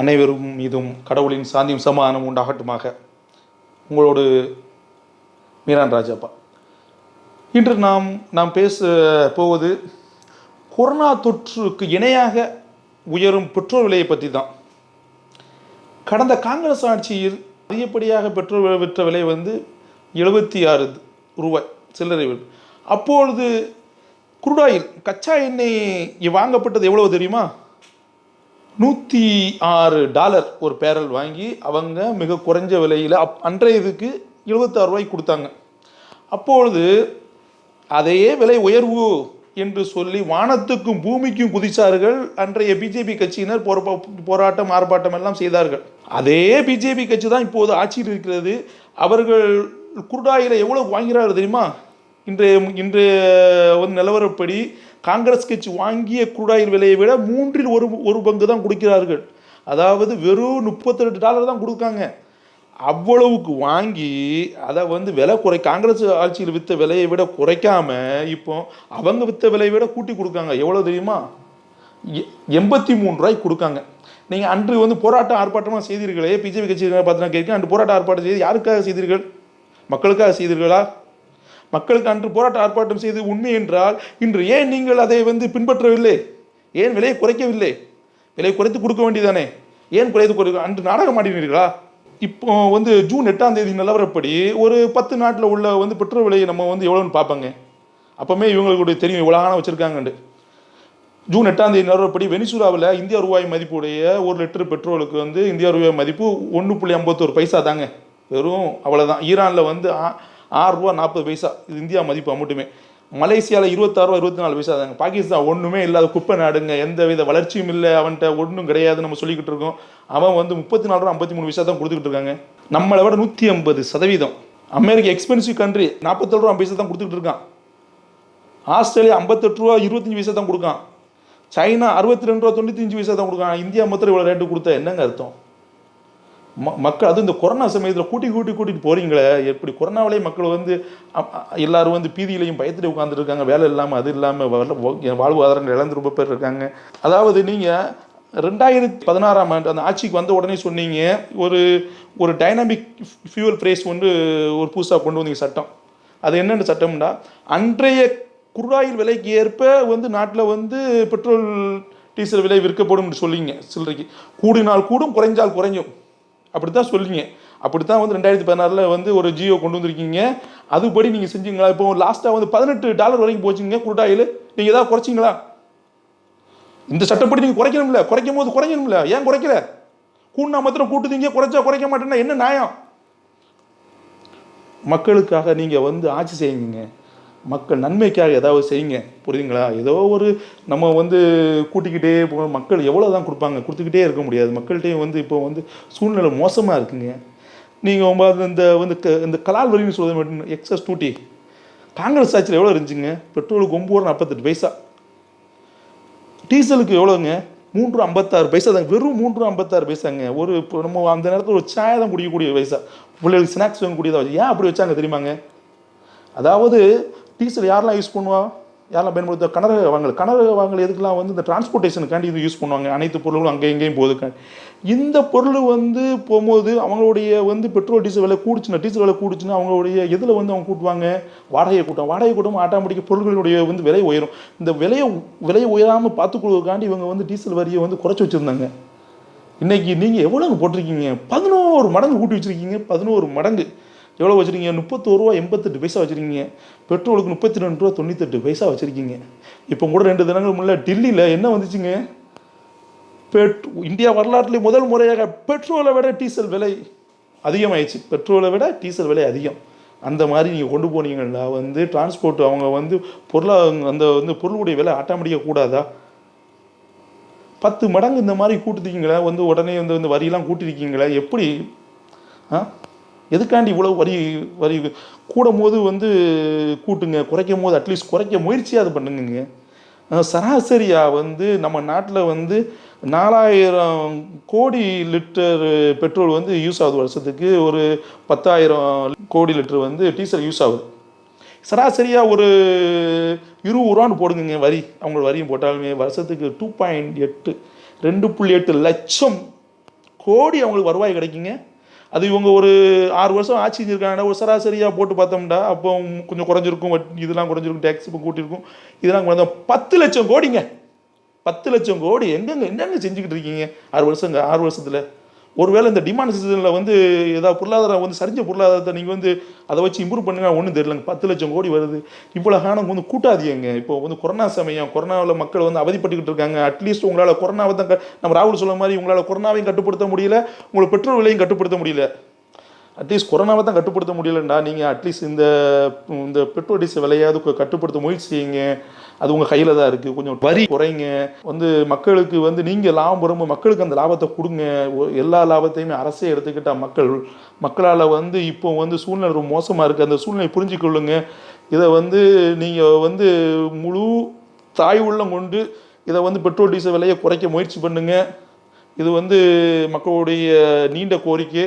அனைவரும் மீதும் கடவுளின் சாந்தியும் சமாதானம் உண்டாகட்டுமாக. உங்களோடு மீரான் ராஜாப்பா. இன்று நாம் நாம் பேச போவது கொரோனா தொற்றுக்கு இணையாக உயரும் பெட்ரோல் விலையை பற்றி தான் கடந்த காங்கிரஸ் ஆட்சியில் அதிகப்படியாக பெட்ரோல் விலை விற்ற விலை வந்து எழுபத்தி ஆறு ரூபாய் சில்லறை விலை. அப்பொழுது குருடாயில் கச்சா எண்ணெய் வாங்கப்பட்டது எவ்வளவு தெரியுமா? நூற்றி ஆறு டாலர் ஒரு பேரல் வாங்கி அவங்க மிக குறைஞ்ச விலையில் அப் அன்றைய இதுக்கு எழுபத்தாறு ரூபாய்க்கு கொடுத்தாங்க. அப்பொழுது அதையே விலை உயர்வு என்று சொல்லி வானத்துக்கும் பூமிக்கும் குதிச்சார்கள். அன்றைய பிஜேபி கட்சியினர் போரா- போராட்டம் ஆர்ப்பாட்டம் எல்லாம் செய்தார்கள். அதே பிஜேபி கட்சி தான் இப்போது ஆட்சியில் இருக்கிறது. அவர்கள் குருடாயில் எவ்வளோ வாங்கிறார்கள் தெரியுமா? இன்றைய இன்றைய வந்து நிலவரப்படி காங்கிரஸ் கட்சி வாங்கிய குருடாயில் விலையை விட மூன்றில் ஒரு ஒரு பங்கு தான் கொடுக்கிறார்கள். அதாவது வெறும் முப்பத்தெட்டு டாலர் தான் கொடுக்காங்க. அவ்வளவுக்கு வாங்கி அதை வந்து விலை குறை காங்கிரஸ் ஆட்சியில் விற்ற விலையை விட குறைக்காம இப்போ அவங்க விற்ற விலையை விட கூட்டி கொடுக்காங்க. எவ்வளோ தெரியுமா? எ- எண்பத்தி மூணு ரூபாய்க்கு கொடுக்காங்க. நீங்கள் அன்று வந்து போராட்டம் ஆர்ப்பாட்டமாக செய்தீர்களே பிஜேபி கட்சி பார்த்தீங்கன்னா கேட்க அன்று போராட்டம் ஆர்ப்பாட்டம் செய்து யாருக்காக செய்தீர்கள்? மக்களுக்காக செய்தீர்களா? மக்களுக்கு அன்று போராட்ட ஆர்ப்பாட்டம் செய்து உண்மை என்றால் இன்று ஏன் நீங்கள் அதை வந்து பின்பற்றவில்லை? ஏன் விலையை குறைக்கவில்லை? விலையை குறைத்து கொடுக்க வேண்டியதானே? ஏன் குறைத்து கொடுக்க அன்று நாடகம் ஆடினீர்களா? இப்போ வந்து ஜூன் எட்டாம் தேதி நிலவரப்படி ஒரு பத்து நாட்டில் உள்ள வந்து பெட்ரோல் விலையை நம்ம வந்து எவ்வளோன்னு பார்ப்பாங்க. அப்போமே இவங்களுக்கு தெரியும் இவ்வளோ ஆனால் வச்சுருக்காங்கண்டு ஜூன் எட்டாம் தேதி நிலவரப்படி வெனிசுலாவில் இந்திய ரூபாய் மதிப்புடைய ஒரு லிட்டர் பெட்ரோலுக்கு வந்து இந்திய ரூபாய் மதிப்பு ஒன்று புள்ளி ஐம்பத்தோரு பைசா தாங்க. வெறும் அவ்வளோதான் ஈரானில் வந்து ஆ- ஆறு ரூபா நாற்பது பைசா. இது இந்தியா மதிப்பு மட்டுமே மலேசியாவில் இருபத்தாறு ரூபா இருபத்தி நாலு பைசா தாங்க. பாகிஸ்தான் ஒன்றுமே இல்லாத குப்பை நாடுங்க. எந்த வித வளர்ச்சியும் இல்லை. அவன்கிட்ட ஒன்றும் கிடையாது நம்ம சொல்லிக்கிட்டு இருக்கோம். அவன் வந்து முப்பத்தி நாலு ரூபா ஐம்பத்தி மூணு பைசா தான் கொடுத்துக்கிட்டு இருக்காங்க. நம்மளை விட நூற்றி ஐம்பது சதவீதம். அமெரிக்கா எக்ஸ்பென்சிவ் கண்ட்ரி நாற்பத்தேழு ரூபா பைசா தான் கொடுத்துக்கிட்டு இருக்கான். ஆஸ்திரேலியா ஐம்பத்தெட்டு ரூபா இருபத்தஞ்சி பைசா தான் கொடுக்கான். சைனா அறுபத்தி ரெண்டு ரூபா தொண்ணூத்தஞ்சு பைசா தான் கொடுக்கான். இந்தியா மொத்தம் இவ்வளோ ரேட்டு கொடுத்தா என்னங்க அர்த்தம்? மக்கள் அது இந்த கொரோனா சமயத்தில் கூட்டி கூட்டி கூட்டிட்டு போறீங்களே எப்படி கொரோனாவிலே மக்கள் வந்து எல்லாரும் வந்து பீதியிலையும் பயத்துல உட்காந்துருக்காங்க வேலை இல்லாமல் அது இல்லாமல் வாழ்வாதாரங்கள் இழந்து ரொம்ப பேர் இருக்காங்க. அதாவது நீங்கள் ரெண்டாயிரத்தி பதினாறாம் ஆண்டு அந்த ஆட்சிக்கு வந்த உடனே சொன்னீங்க ஒரு ஒரு டைனாமிக் ஃபியூவல் ப்ரைஸ் ஒன்று ஒரு புதுசாக கொண்டு வந்தீங்க சட்டம். அது என்னென்ன சட்டம்னா அன்றைய குருடாயில் விலைக்கு ஏற்ப வந்து நாட்டில் வந்து பெட்ரோல் டீசல் விலை விற்கப்படும் சொல்லிங்க சில்லறைக்கு. கூடினால் கூடும் குறைஞ்சால் குறைஞ்சும் அப்படி தான் சொல்லிங்க அப்படி தான் வந்து ரெண்டாயிரத்தி பதினாறில் வந்து ஒரு ஜியோ கொண்டு வந்திருக்கீங்க. அதுபடி நீங்கள் செஞ்சீங்களா? இப்போ லாஸ்ட்டாக வந்து பதினெட்டு டாலர் வரைக்கும் போச்சுங்க குருடாயில். நீங்கள் ஏதாவது குறைச்சிங்களா? இந்த சட்டப்படி நீங்கள் குறைக்கணும்ல. குறைக்கும் போது குறைக்கணும்ல ஏன் குறைக்கல? கூண்ணா மாத்திரம் கூட்டுதீங்க குறைச்சா குறைக்க மாட்டேன்னா என்ன நியாயம்? மக்களுக்காக நீங்கள் வந்து ஆட்சி செய்யுங்க. மக்கள் நன்மைக்காக ஏதாவது செய்யுங்க. புரியுதுங்களா? ஏதோ ஒரு நம்ம வந்து கூட்டிக்கிட்டே போ மக்கள் எவ்வளோ தான் கொடுப்பாங்க? கொடுத்துக்கிட்டே இருக்க முடியாது. மக்கள்கிட்டையும் வந்து இப்போ வந்து சூழ்நிலை மோசமாக இருக்குங்க. நீங்கள் இந்த வந்து க- இந்த கலால் வரின்னு சொல்ல மட்டும் எக்ஸஸ் டூட்டி காங்கிரஸ் ஆட்சியில் எவ்வளோ இருந்துச்சுங்க? பெட்ரோலுக்கு ஒம்பது ரூபா நாற்பத்தெட்டு பைசா. டீசலுக்கு எவ்வளோங்க மூன்று ரூபா ஐம்பத்தாறு பைசா தாங்க. வெறும் மூன்று ரூபா ஐம்பத்தாறு பைசாங்க. ஒரு இப்போ நம்ம அந்த நேரத்தில் ஒரு சாயை தான் குடிக்கக்கூடிய பைசா. பிள்ளைகளுக்கு ஸ்நாக்ஸ் வாங்கக்கூடியதாக வச்சு ஏன் அப்படி வச்சாங்க தெரியுமாங்க? அதாவது டீசல் யாரெல்லாம் யூஸ் பண்ணுவா? யாரெல்லாம் பயன்படுத்த கனரக வாங்கல் கனரக வாங்கல் எதுக்கெல்லாம் வந்து இந்த டிரான்ஸ்போர்ட்டேஷனுக்காண்டி இது யூஸ் பண்ணுவாங்க. அனைத்து பொருள்களும் அங்கே எங்கேயும் போகுது இந்த பொருள் வந்து போகும்போது அவங்களுடைய வந்து பெட்ரோல் டீசல் விலை கூடுச்சுன்னா டீசல் விலை கூடுச்சுன்னா அவங்களுடைய எதில் வந்து அவங்க கூட்டுவாங்க? வாடகை கூட்டம் வாடகை கூட்டம் ஆட்டோமேட்டிக் பொருட்களுடைய வந்து விலை உயரும். இந்த விலையை விலையை உயராமல் பார்த்துக்கொள்வதுக்காண்டி இவங்க வந்து டீசல் வரியை வந்து குறைச்சி வச்சுருந்தாங்க. இன்னைக்கு நீங்கள் எவ்வளோங்க போட்டிருக்கீங்க? பதினோரு மடங்கு கூட்டி வச்சுருக்கீங்க. பதினோரு மடங்கு. எவ்வளோ வச்சுருக்கீங்க? முப்பத்தோரு ரூபா எண்பத்தெட்டு பைசா வச்சுருக்கீங்க. பெட்ரோலுக்கு முப்பத்தி ரெண்டு ரூபா தொண்ணூத்தெட்டு பைசா வச்சுருக்கீங்க. இப்போ கூட ரெண்டு தினங்கள் முன்னே டெல்லியில் என்ன வந்துச்சுங்க? பெட் இந்தியா வரலாற்றிலே முதல் முறையாக பெட்ரோலை விட டீசல் விலை அதிகமாயிடுச்சு. பெட்ரோலை விட டீசல் விலை அதிகம். அந்த மாதிரி நீங்கள் கொண்டு போனீங்கன்னா வந்து டிரான்ஸ்போர்ட் அவங்க வந்து பொருளா அந்த வந்து பொருளுடைய விலை ஆட்டோமேட்டிக்காக கூடாதா? பத்து மடங்கு இந்த மாதிரி கூட்டுத்தீங்களா வந்து உடனே வந்து இந்த வரியெல்லாம் கூட்டிருக்கீங்களா எப்படி? ஆ? எதுக்காண்டி இவ்வளோ வரி வரி கூடும் போது வந்து கூட்டுங்க குறைக்கும் போது அட்லீஸ்ட் குறைக்க முயற்சியாவது பண்ணுங்க சராசரியாக வந்து நம்ம நாட்டில் வந்து நாலாயிரம் கோடி லிட்டர் பெட்ரோல் வந்து யூஸ் ஆகுது வருஷத்துக்கு. ஒரு பத்தாயிரம் கோடி லிட்டர் வந்து டீசல் யூஸ் ஆகுது. சராசரியாக ஒரு இருபது ரூபான்னு போடுங்க வரி. அவங்க வரியும் போட்டாலுமே வருஷத்துக்கு டூ பாயிண்ட் எட்டு ரெண்டு புள்ளி எட்டு லட்சம் கோடி அவங்களுக்கு வருவாய் கிடைக்குங்க. அது இவங்க ஒரு ஆறு வருஷம் ஆட்சி செஞ்சிருக்காங்க ஒரு சராசரியாக போட்டு பார்த்தோம்னா அப்போ கொஞ்சம் குறைஞ்சிருக்கும் இதெல்லாம் குறைஞ்சிருக்கும் டேக்ஸ் இப்போ கூட்டியிருக்கும். இதெல்லாம் குறைஞ்ச பத்து லட்சம் கோடிங்க. பத்து லட்சம் கோடி எங்கெங்க என்னங்க செஞ்சுக்கிட்டு இருக்கீங்க? ஆறு வருஷங்க ஆறு வருஷத்தில். ஒருவேளை இந்த டிமாண்ட் சீசனில் வந்து ஏதாவது பொருளாதாரம் வந்து சரிஞ்ச பொருளாதாரத்தை நீங்கள் வந்து அதை வச்சு இம்ப்ரூவ் பண்ணுங்க ஒன்றும் தெரியலங்க. பத்து லட்சம் கோடி வருது. இவ்வளோ காணம் வந்து கூட்டாதீங்க. இப்போ வந்து கொரோனா சமயம் கொரோனாவில் மக்கள் வந்து அவதிப்பட்டுக்கிட்டு இருக்காங்க. அட்லீஸ்ட் உங்களால் கொரோனாவை தான் நம்ம ராகுல் சொல்ல மாதிரி உங்களால் கொரோனாவையும் கட்டுப்படுத்த முடியல உங்களை பெட்ரோல் விலையும் கட்டுப்படுத்த முடியல. அட்லீஸ்ட் கொரோனாவை தான் கட்டுப்படுத்த முடியலண்டா. நீங்கள் அட்லீஸ்ட் இந்த இந்த பெட்ரோல் டீசல் விலையாவது கட்டுப்படுத்த முயற்சி செய்யுங்க. அது உங்கள் கையில் தான் இருக்குது கொஞ்சம் வரி குறைங்க. வந்து மக்களுக்கு வந்து நீங்கள் லாபம் வரும்போது மக்களுக்கு அந்த லாபத்தை கொடுங்க. எல்லா லாபத்தையுமே அரசே எடுத்துக்கிட்டால் மக்கள் மக்களால் வந்து இப்போ வந்து சூழ்நிலை ரொம்ப மோசமாக இருக்குது அந்த சூழ்நிலை புரிஞ்சுக்கொள்ளுங்க இதை வந்து நீங்கள் வந்து முழு தாய் உள்ளம் கொண்டு இதை வந்து பெட்ரோல் டீசல் விலையை குறைக்க முயற்சி பண்ணுங்கள் இது வந்து மக்களுடைய நீண்ட கோரிக்கை.